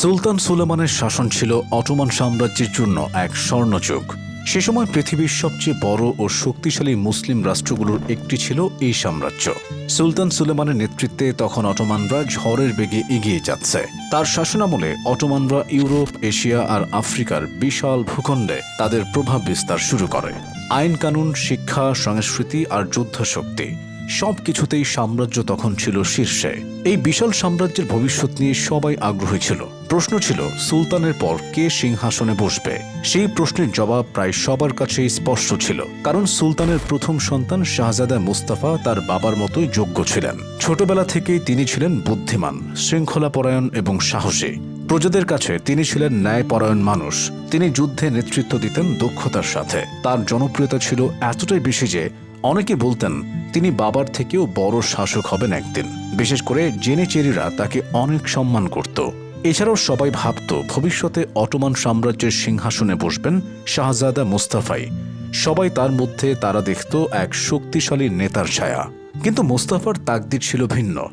সুলতান সুলেমানের শাসন ছিল অটোমান সাম্রাজ্যের জন্য এক স্বর্ণযুগ। সে সময় পৃথিবীর সবচেয়ে বড় ও শক্তিশালী মুসলিম রাষ্ট্রগুলোর একটি ছিল এই সাম্রাজ্য। সুলতান সুলেমানের নেতৃত্বে তখন অটোমানরা ঝড়ের বেগে এগিয়ে যাচ্ছে। তার শাসনামলে অটোমানরা ইউরোপ, এশিয়া আর আফ্রিকার বিশাল ভূখণ্ডে তাদের প্রভাব বিস্তার শুরু করে। আইন কানুন, শিক্ষা, সংস্কৃতি আর যুদ্ধ শক্তি সব কিছুতেই সাম্রাজ্য তখন ছিল শীর্ষে। এই বিশাল সাম্রাজ্যের ভবিষ্যৎ নিয়ে সবাই আগ্রহী ছিল। প্রশ্ন ছিল, সুলতানের পর কে সিংহাসনে বসবে? সেই প্রশ্নের জবাব প্রায় সবার কাছেই স্পষ্ট ছিল। কারণ সুলতানের প্রথম সন্তান শাহজাদা মুস্তাফা তার বাবার মতোই যোগ্য ছিলেন। ছোটবেলা থেকেই তিনি ছিলেন বুদ্ধিমান, শৃঙ্খলাপরায়ণ এবং সাহসী। প্রজাদের কাছে তিনি ছিলেন ন্যায়পরায়ণ মানুষ। তিনি যুদ্ধে নেতৃত্ব দিতেন দক্ষতার সাথে। তার জনপ্রিয়তা ছিল এতটাই বেশি যে অনেকে বলতেন, তিনি বাবার থেকেও বড় শাসক হবেন একদিন। বিশেষ করে জেনে চেরিরা তাকে অনেক সম্মান করত। এছাড়াও সবাই ভাবত, ভবিষ্যতে অটোমান সাম্রাজ্যের সিংহাসনে বসবেন শাহজাদা মুস্তাফাই। সবাই তার মধ্যে তারা দেখত এক শক্তিশালী নেতার ছায়া। কিন্তু মুস্তাফার তাকদির ছিল ভিন্ন।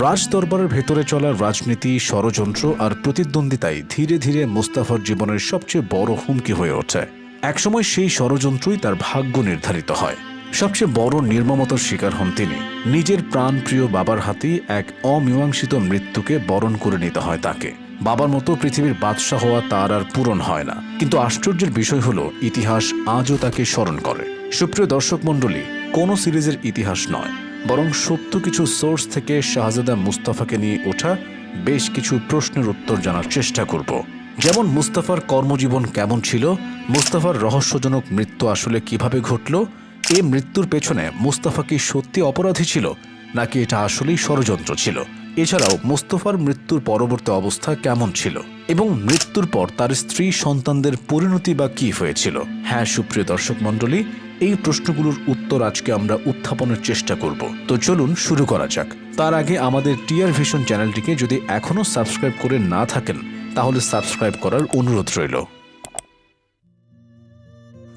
রাজ দরবারের ভেতরে চলা রাজনীতি, ষড়যন্ত্র আর প্রতিদ্বন্দ্বিতাই ধীরে ধীরে মুস্তাফার জীবনের সবচেয়ে বড় হুমকি হয়ে ওঠে। একসময় সেই ষড়যন্ত্রই তার ভাগ্য নির্ধারিত হয়। সবচেয়ে বড় নির্মমতার শিকার হন তিনি। নিজের প্রাণপ্রিয় বাবার হাতেই এক অমীমাংসিত মৃত্যুকে বরণ করে নিতে হয় তাকে। বাবার মতো পৃথিবীর বাদশাহ হওয়া তার আর পূরণ হয় না। কিন্তু আশ্চর্যের বিষয় হলো, ইতিহাস আজও তাকে স্মরণ করে। সুপ্রিয় দর্শক মণ্ডলী, কোনো সিরিজের ইতিহাস নয়। বরং সত্য কিছু সোর্স থেকে শাহজাদা মুস্তাফাকে নিয়ে ওঠা বেশ কিছু প্রশ্নের উত্তর জানার চেষ্টা করব। যেমন মুস্তাফার কর্মজীবন কেমন ছিল, মুস্তাফার রহস্যজনক মৃত্যু আসলে কীভাবে ঘটল এ মৃত্যুর পেছনে মুস্তাফা কি সত্যি অপরাধী ছিল, নাকি এটা আসলেই ষড়যন্ত্র ছিল? এছাড়াও মুস্তফার মৃত্যুর পরবর্তী অবস্থা কেমন ছিল? এবং মৃত্যুর পর তার স্ত্রী সন্তানদের পরিণতি বা কি হয়েছিল? হ্যাঁ সুপ্রিয় দর্শক মণ্ডলী, এই প্রশ্নগুলোর উত্তর আজকে আমরা উত্থাপনের চেষ্টা করব। তো চলুন শুরু করা যাক। তার আগে আমাদের টিআর ভিশন চ্যানেলটিকে যদি এখনও সাবস্ক্রাইব করে না থাকেন, তাহলে সাবস্ক্রাইব করার অনুরোধ রইল।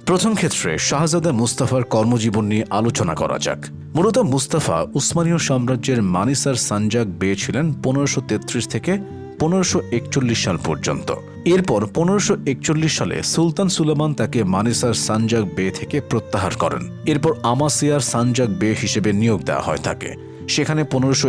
প্রথম ক্ষেত্রে শাহজাদা মুস্তাফার কর্মজীবন নিয়ে আলোচনা করা যাক। মূলত মুস্তাফা উসমানীয় সাম্রাজ্যের মানিসার সানজাক বে ছিলেন পনেরোশো থেকে পনেরোশো সাল পর্যন্ত। এরপর পনেরোশো সালে সুলতান সুলেমান তাকে মানিসার সানজাক বে থেকে প্রত্যাহার করেন। এরপর আমাসিয়ার সানজাক বে হিসেবে নিয়োগ দেওয়া হয় তাকে। সেখানে পনেরোশো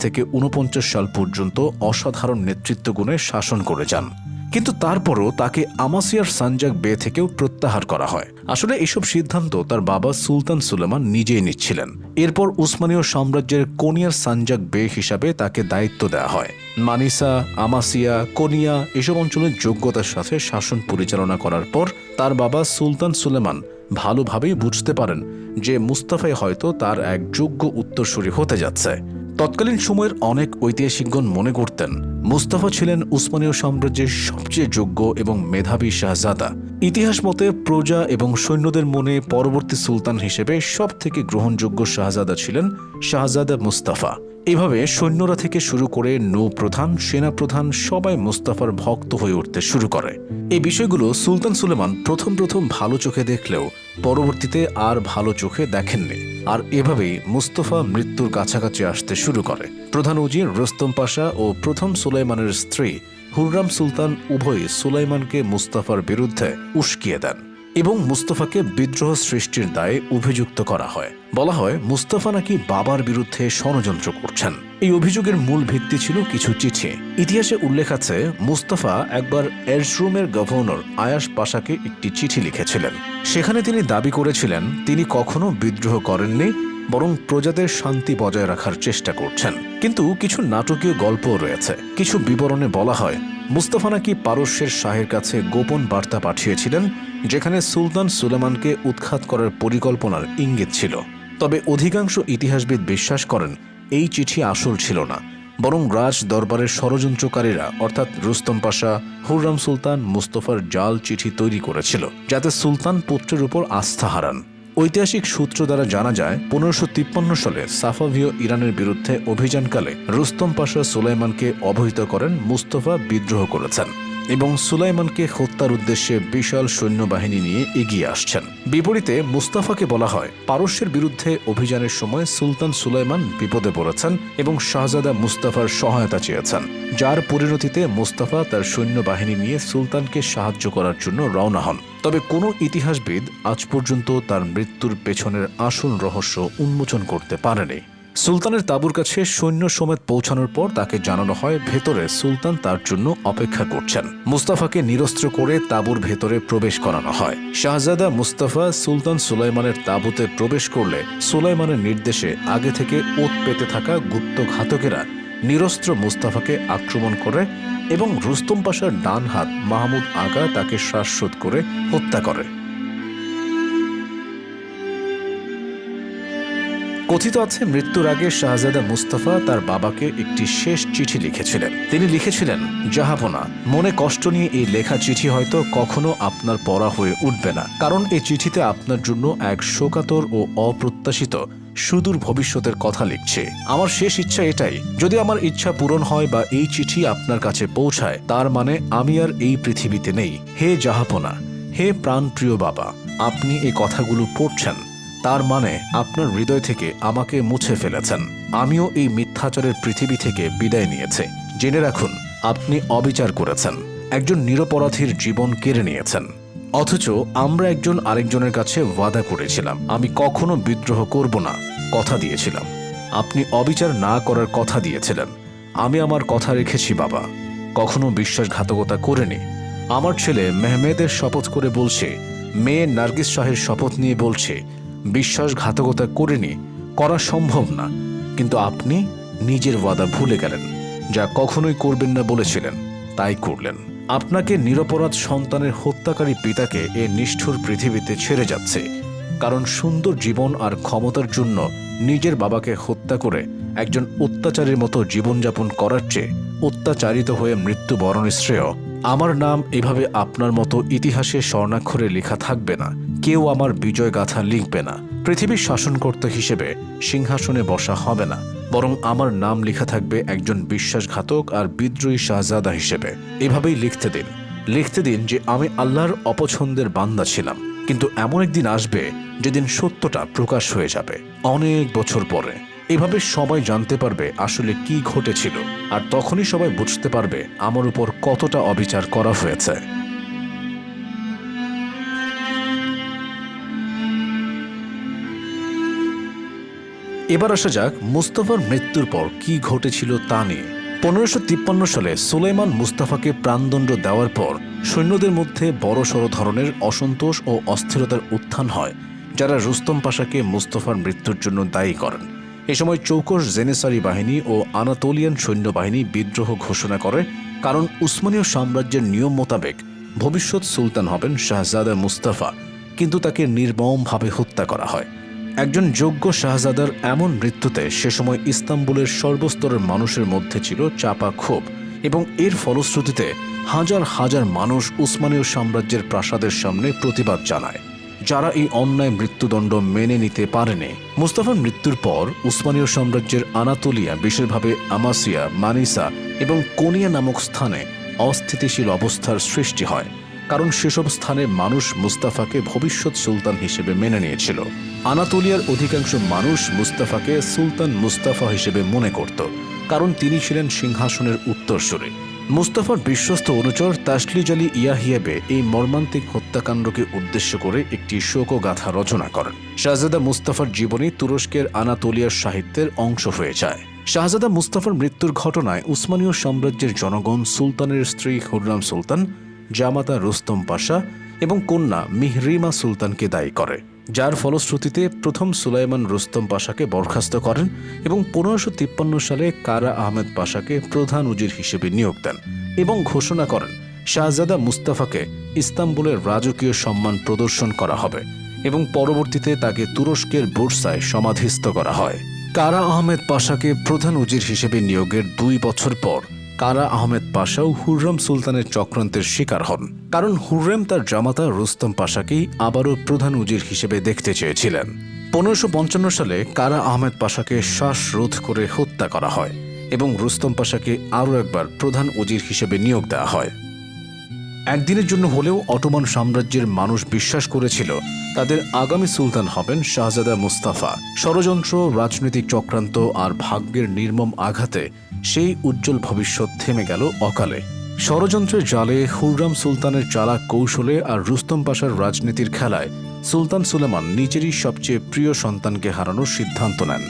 থেকে উনপঞ্চাশ সাল পর্যন্ত অসাধারণ নেতৃত্ব গুণে শাসন করে যান। কিন্তু তারপরও তাকে আমাসিয়ার সানজাক বে থেকেও প্রত্যাহার করা হয়। আসলে এসব সিদ্ধান্ত তার বাবা সুলতান সুলেমান নিজেই নিচ্ছিলেন। এরপর উসমানীয় সাম্রাজ্যের কোনিয়ার সানজাক বে হিসাবে তাকে দায়িত্ব দেওয়া হয়। মানিসা, আমাসিয়া, কোনিয়া এসব অঞ্চলের যোগ্যতার সাথে শাসন পরিচালনা করার পর তার বাবা সুলতান সুলেমান ভালোভাবেই বুঝতে পারেন যে মুস্তাফাই হয়তো তার এক যোগ্য উত্তরসূরি হতে যাচ্ছে। তৎকালীন সময়ের অনেক ঐতিহাসিকগণ মনে করতেন। মুস্তাফা ছিলেন উসমানীয় সাম্রাজ্যের সবচেয়ে যোগ্য এবং মেধাবী শাহজাদা। ইতিহাস মতে প্রজা এবং সৈন্যদের মনে পরবর্তী সুলতান হিসেবে সব থেকে গ্রহণযোগ্য শাহজাদা ছিলেন শাহজাদা মুস্তাফা। এভাবে সৈন্যরা থেকে শুরু করে নৌপ্রধান, সেনাপ্রধান সবাই মুস্তাফার ভক্ত হয়ে উঠতে শুরু করে। এই বিষয়গুলো সুলতান সুলেমান প্রথম প্রথম ভালো চোখে দেখলেও পরবর্তীতে আর ভালো চোখে দেখেননি। আর এভাবেই মুস্তফা মৃত্যুর কাছাকাছি আসতে শুরু করে। প্রধান উজির রোস্তম পাশা ও প্রথম সুলাইমানের স্ত্রী হুররাম সুলতান উভয়ই সুলাইমানকে মুস্তাফার বিরুদ্ধে উস্কিয়ে দেন। এবং মুস্তফাকে বিদ্রোহ সৃষ্টির দায়ে অভিযুক্ত করা হয়। বলা হয়, মুস্তফা নাকি বাবার বিরুদ্ধে ষড়যন্ত্র করছেন। এই অভিযোগের মূল ভিত্তি ছিল কিছু চিঠি। ইতিহাসে উল্লেখ আছে, মুস্তফা একবার এরশরুমের গভর্নর আয়াস পাশাকে একটি চিঠি লিখেছিলেন। সেখানে তিনি দাবি করেছিলেন, তিনি কখনো বিদ্রোহ করেননি, বরং প্রজাদের শান্তি বজায় রাখার চেষ্টা করছেন। কিন্তু কিছু নাটকীয় গল্পও রয়েছে। কিছু বিবরণে বলা হয়, মুস্তফা নাকি পারস্যের শাহের কাছে গোপন বার্তা পাঠিয়েছিলেন যেখানে সুলতান সুলেমানকে উৎখাত করার পরিকল্পনার ইঙ্গিত ছিল। তবে অধিকাংশ ইতিহাসবিদ বিশ্বাস করেন, এই চিঠি আসল ছিল না। বরং রাজ দরবারের ষড়যন্ত্রকারীরা, অর্থাৎ রুস্তম পাশা, হুররাম সুলতান, মুস্তফার জাল চিঠি তৈরি করেছিল, যাতে সুলতান পুত্রের উপর আস্থা হারান। ঐতিহাসিক সূত্র দ্বারা জানা যায়, পনেরোশো তিপ্পান্ন সালে সাফাভীয় ইরানের বিরুদ্ধে অভিযানকালে রুস্তম পাশা সুলাইমানকে অবহিত করেন মুস্তফা বিদ্রোহ করেছেন। এবং সুলাইমানকে হত্যার উদ্দেশ্যে বিশাল সৈন্যবাহিনী নিয়ে এগিয়ে আসছেন। বিপরীতে মুস্তাফাকে বলা হয়, পারস্যের বিরুদ্ধে অভিযানের সময় সুলতান সুলাইমান বিপদে পড়েছেন এবং শাহজাদা মুস্তাফার সহায়তা চেয়েছেন। যার পরিণতিতে মুস্তাফা তার সৈন্যবাহিনী নিয়ে সুলতানকে সাহায্য করার জন্য রওনা হন। তবে কোনো ইতিহাসবিদ আজ পর্যন্ত তার মৃত্যুর পেছনের আসল রহস্য উন্মোচন করতে পারেনি। সুলতানের তাঁবুর কাছে সৈন্য সমেত পৌঁছানোর পর তাকে জানানো হয়, ভেতরে সুলতান তার জন্য অপেক্ষা করছেন। মুস্তাফাকে নিরস্ত্র করে তাঁবুর ভেতরে প্রবেশ করানো হয়। শাহজাদা মুস্তাফা সুলতান সুলাইমানের তাঁবুতে প্রবেশ করলে সুলাইমানের নির্দেশে আগে থেকে ওত পেতে থাকা গুপ্ত ঘাতকেরা নিরস্ত্র মুস্তাফাকে আক্রমণ করে এবং রুস্তম পাশার ডান হাত মাহমুদ আগা তাকে শ্বাসরোধ করে হত্যা করে। কথিত আছে, মৃত্যুর আগে শাহজাদা মুস্তাফা তার বাবাকে একটি শেষ চিঠি লিখেছিলেন। তিনি লিখেছিলেন, জাহাপনা, মনে কষ্ট নিয়ে এই লেখা চিঠি হয়তো কখনো আপনার পড়া হয়ে উঠবে না। কারণ এই চিঠিতে আপনার জন্য এক শোকাতর ও অপ্রত্যাশিত সুদূর ভবিষ্যতের কথা লিখছে। আমার শেষ ইচ্ছা এটাই, যদি আমার ইচ্ছা পূরণ হয় বা এই চিঠি আপনার কাছে পৌঁছায়, তার মানে আমি আর এই পৃথিবীতে নেই। হে জাহাপনা, হে প্রাণপ্রিয় বাবা, আপনি এই কথাগুলো পড়ছেন। তার মানে আপনার হৃদয় থেকে আমাকে মুছে ফেলেছেন। আমিও এই মিথ্যাচারের পৃথিবী থেকে বিদায় নিয়েছে। জেনে রাখুন, আপনি অবিচার করেছেন। একজন নিরপরাধীর জীবন কেড়ে নিয়েছেন। অথচ আমরা একজন আরেকজনের কাছে ওয়াদা করেছিলাম। আমি কখনো বিদ্রোহ করব না, কথা দিয়েছিলাম। আপনি অবিচার না করার কথা দিয়েছিলেন। আমি আমার কথা রেখেছি, বাবা। কখনো বিশ্বাসঘাতকতা করেনি। আমার ছেলে মেহমেদের শপথ করে বলছে, মেয়ে নার্গিস শাহের শপথ নিয়ে বলছে বিশ্বাসঘাতকতা করিনি, করা সম্ভব না। কিন্তু আপনি নিজের ওয়াদা ভুলে গেলেন, যা কখনোই করবেন না বলেছিলেন, তাই করলেন। আপনাকে নিরপরাধ সন্তানের হত্যাকারী পিতাকে এ নিষ্ঠুর পৃথিবীতে ছেড়ে যাচ্ছে, কারণ সুন্দর জীবন আর ক্ষমতার জন্য নিজের বাবাকে হত্যা করে একজন অত্যাচারীর মতো জীবনযাপন করার চেয়ে অত্যাচারিত হয়ে মৃত্যুবরণের শ্রেয়। আমার নাম এভাবে আপনার মতো ইতিহাসে স্বর্ণাক্ষরে লেখা থাকবে না। কেউ আমার বিজয় গাথা লিখবে না। পৃথিবীর শাসনকর্তা হিসেবে সিংহাসনে বসা হবে না। বরং আমার নাম লেখা থাকবে একজন বিশ্বাসঘাতক আর বিদ্রোহী শাহজাদা হিসেবে। এভাবেই লিখতে দিন। লিখতে দিন যে আমি আল্লাহর অপছন্দের বান্দা ছিলাম। কিন্তু এমন একদিন আসবে যেদিন সত্যটা প্রকাশ হয়ে যাবে। অনেক বছর পরে। এভাবে সবাই জানতে পারবে আসলে কি ঘটেছিল। আর তখনই সবাই বুঝতে পারবে আমার উপর কতটা অবিচার করা হয়েছে। এবার আসা যাক মুস্তফার মৃত্যুর পর কি ঘটেছিল তা নিয়ে। পনেরোশো তিপ্পান্ন সালে সুলাইমান মুস্তাফাকে প্রাণদণ্ড দেওয়ার পর সৈন্যদের মধ্যে বড়সড় ধরনের অসন্তোষ ও অস্থিরতার উত্থান হয়, যারা রুস্তম পাশাকে মুস্তফার মৃত্যুর জন্য দায়ী করেন। এ সময় চৌকস জেনেসারি বাহিনী ও আনাতোলিয়ান সৈন্যবাহিনী বিদ্রোহ ঘোষণা করে, কারণ উসমানীয় সাম্রাজ্যের নিয়ম মোতাবেক ভবিষ্যৎ সুলতান হবেন শাহজাদা মুস্তাফা, কিন্তু তাকে নির্মমভাবে হত্যা করা হয়। একজন যোগ্য শাহজাদার এমন মৃত্যুতে সে সময় ইস্তাম্বুলের সর্বস্তরের মানুষের মধ্যে ছিল চাপা ক্ষোভ এবং এর ফলশ্রুতিতে হাজার হাজার মানুষ উসমানীয় সাম্রাজ্যের প্রাসাদের সামনে প্রতিবাদ জানায়। যারা এই অন্যায় মৃত্যুদণ্ড মেনে নিতে পারেনি। মুস্তাফার মৃত্যুর পর উসমানীয় সাম্রাজ্যের আনাতোলিয়া, বিশেষভাবে আমাসিয়া, মানিসা এবং কোনিয়া নামক স্থানে অস্থিতিশীল অবস্থার সৃষ্টি হয়। কারণ সেসব স্থানে মানুষ মুস্তাফাকে ভবিষ্যৎ সুলতান হিসেবে মেনে নিয়েছিল। আনাতোলিয়ার অধিকাংশ মানুষ মুস্তাফাকে সুলতান মুস্তাফা হিসেবে মনে করত, কারণ তিনি ছিলেন সিংহাসনের উত্তরসূরি মুস্তাফার বিশ্বস্ত অনুচর তাসলিজ আলী ইয়াহিয়াবে এই মর্মান্তিক হত্যাকাণ্ডকে উদ্দেশ্য করে একটি শোকগাথা রচনা করেন। শাহজাদা মুস্তাফার জীবনী তুরস্কের আনাতোলিয়ার সাহিত্যের অংশ হয়ে যায়। শাহজাদা মুস্তাফার মৃত্যুর ঘটনায় উসমানীয় সাম্রাজ্যের জনগণ সুলতানের স্ত্রী হুররাম সুলতান জামাতা রুস্তম পাশা এবং কন্যা মিহরিমা সুলতানকে দায়ী করে, যার ফলশ্রুতিতে প্রথম সুলাইমান রুস্তম পাশাকে বরখাস্ত করেন এবং পনেরোশো সালে কারা আহমেদ পাশাকে প্রধান উজির হিসেবে নিয়োগ দেন এবং ঘোষণা করেন, শাহজাদা মুস্তাফাকে ইস্তাম্বুলের রাজকীয় সম্মান প্রদর্শন করা হবে এবং পরবর্তীতে তাকে তুরস্কের বুরসায় সমাধিস্থ করা হয়। কারা আহমেদ পাশাকে প্রধান উজির হিসেবে নিয়োগের দুই বছর পর কারা আহমেদ পাশাও হুররম সুলতানের চক্রান্তের শিকার হন। কারণ হুররেম তার জামাতা রুস্তম পাশাকেই আবারও প্রধান উজির হিসেবে দেখতে চেয়েছিলেন। পনেরোশো সালে কারা আহমেদ পাশাকে শ্বাসরোধ করে হত্যা করা হয় এবং রুস্তম পাশাকে আরও একবার প্রধান উজির হিসেবে নিয়োগ দেওয়া হয়। একদিনের জন্য হলেও অটোমান সাম্রাজ্যের মানুষ বিশ্বাস করেছিল তাদের আগামী সুলতান হবেন শাহজাদা মুস্তাফা। ষড়যন্ত্র, রাজনৈতিক চক্রান্ত আর ভাগ্যের নির্মম আঘাতে সেই উজ্জ্বল ভবিষ্যৎ থেমে গেল অকালে। ষড়যন্ত্রের জালে হুররাম সুলতানের চালা কৌশলে আর রুস্তম পাশার রাজনীতির খেলায় সুলতান সুলেমান নিজেরই সবচেয়ে প্রিয় সন্তানকে হারানোর সিদ্ধান্ত নেন।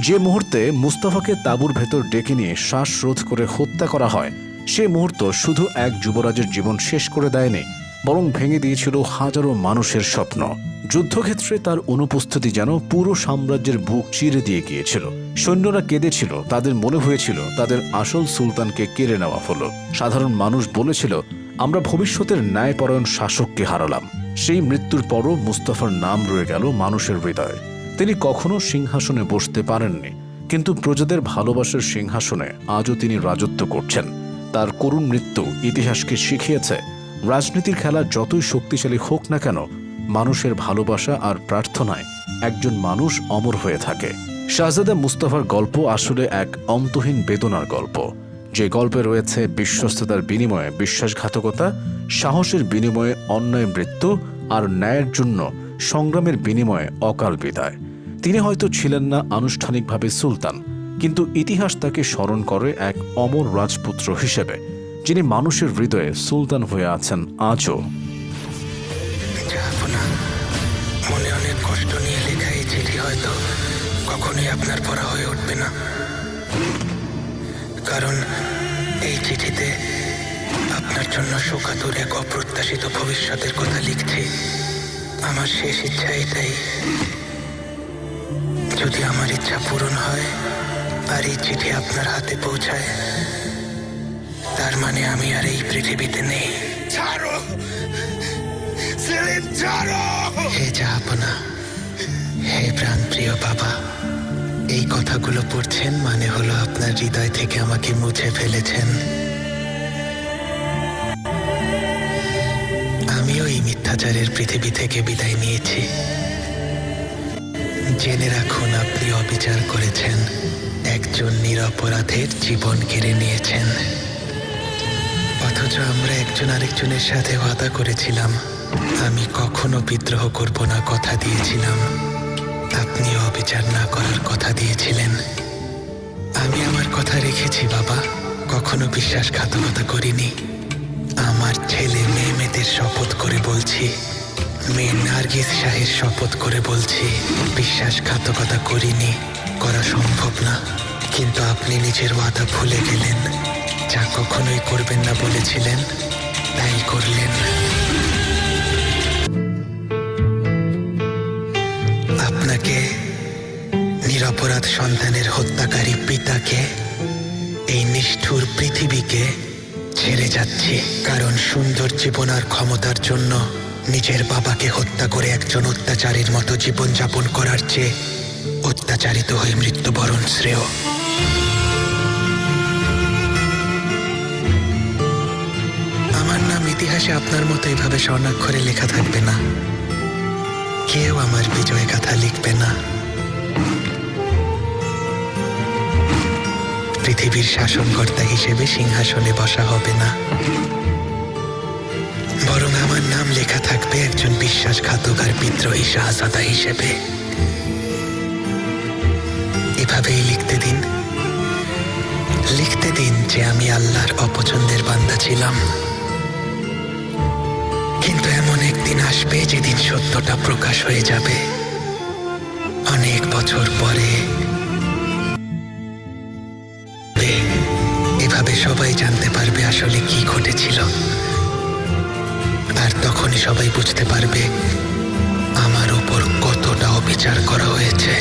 যে মুহূর্তে মুস্তাফাকে তাঁবুর ভেতর ডেকে নিয়ে শ্বাসরোধ করে হত্যা করা হয় সে মুহূর্ত শুধু এক যুবরাজের জীবন শেষ করে দেয়নি, বরং ভেঙে দিয়েছিল হাজারো মানুষের স্বপ্ন। যুদ্ধক্ষেত্রে তার অনুপস্থিতি যেন পুরো সাম্রাজ্যের বুক চিরে দিয়ে গিয়েছিল। সৈন্যরা কেঁদেছিল, তাদের মনে হয়েছিল তাদের আসল সুলতানকে কেড়ে নেওয়া হলো। সাধারণ মানুষ বলেছিল, আমরা ভবিষ্যতের ন্যায়পরায়ণ শাসককে হারালাম। সেই মৃত্যুর পরও মুস্তাফার নাম রয়ে গেল মানুষের হৃদয়ে। তিনি কখনো সিংহাসনে বসতে পারেননি, কিন্তু প্রজাদের ভালোবাসার সিংহাসনে আজও তিনি রাজত্ব করছেন। তার করুণ মৃত্যু ইতিহাসকে শিখিয়েছে। রাজনীতির খেলা যতই শক্তিশালী হোক না কেন, মানুষের ভালোবাসা আর প্রার্থনায় একজন মানুষ অমর হয়ে থাকে। শাহজাদা মুস্তাফার গল্প আসলে এক অন্তহীন বেদনার গল্প। যে গল্পে রয়েছে বিশ্বস্ততার বিনিময়ে বিশ্বাসঘাতকতা, সাহসের বিনিময়ে অন্যায় মৃত্যু আর ন্যায়ের জন্য সংগ্রামের বিনিময়ে অকাল বিদায়। তিনি হয়তো ছিলেন না আনুষ্ঠানিকভাবে সুলতান কিন্তু ইতিহাস তাকে স্মরণ করে এক অমর রাজপুত্র হিসেবে, যিনি মানুষের হৃদয়ে সুলতান হয়ে আছেন আজও। মনে অনেক কষ্ট নিয়ে লেখা এই চিঠি হয়তো কখনোই আপনার পড়া হয়ে উঠবে না। কারণ এই চিঠিতে আপনার জন্য শোকাতুর এক অপ্রত্যাশিত ভবিষ্যতের কথা লিখছি। আমার শেষ ইচ্ছা এটাই যদি আমার ইচ্ছা পূরণ হয় আর এই চিঠি আপনার হাতে পৌঁছায় তার মানে আমি আর এই পৃথিবীতে নেই। ছাড়ো! সেলিম ছাড়ো! হে জাহাপনা হে প্রাণপ্রিয় বাবা এই কথাগুলো পড়ছেন মানে হলো আপনার হৃদয় থেকে আমাকে মুছে ফেলেছেন। আমিও এই মিথ্যাচারের পৃথিবী থেকে বিদায় নিয়েছি। জেনে রাখুন আপনি অবিচার করেছেন। একজন নিরপরাধের জীবন কেড়ে নিয়েছেন। অথচ আমরা একজন আরেকজনের সাথে ওয়াদা করেছিলাম, আমি কখনো বিদ্রোহ করব না কথা দিয়েছিলাম। আপনি অবিচার না করার কথা দিয়েছিলেন। আমি আমার কথা রেখেছি, বাবা। কখনো বিশ্বাসঘাতকতা করিনি। আমার ছেলে মেয়ে মেয়েদের শপথ করে বলছি, মেয়ে নার্গিস শাহের শপথ করে বলছি, বিশ্বাসঘাতকতা করিনি। করা সম্ভব না। কিন্তু আপনি নিজের ওয়াদা ভুলে গেলেন। যা কখনোই করবেন না বলেছিলেন, তাই করলেন। আপনাকে নিরপরাধ সন্তানের হত্যাকারী পিতাকে, এই নিষ্ঠুর পৃথিবীকে ছেড়ে যাচ্ছি। কারণ সুন্দর জীবন আর ক্ষমতার জন্য নিজের বাবাকে হত্যা করে একজন অত্যাচারীর মতো জীবনযাপন করার চেয়ে অত্যাচারিত হয়ে মৃত্যুবরণ শ্রেয়। আমার নাম ইতিহাসে আপনার মতো এইভাবে স্বর্ণাক্ষরে লেখা থাকবে না। কেউ আমার বিজয় কথা লিখবে না। পৃথিবীর শাসনকর্তা হিসেবে সিংহাসনে বসা হবে না। বরং আমার নাম লেখা থাকবে একজন বিশ্বাসঘাতক আর বিদ্রোহী শাহজাদা হিসেবে। এভাবেই লিখতে দিন। লিখতে দিন যে আমি আল্লাহর অপছন্দের বান্দা ছিলাম। কিন্তু এমন একদিন আসবে যেদিন সত্যটা প্রকাশ হয়ে যাবে। অনেক বছর পরে। এভাবে সবাই জানতে পারবে আসলে কি ঘটেছিল। আর তখনই সবাই বুঝতে পারবে আমার উপর কতটা অবিচার করা হয়েছে।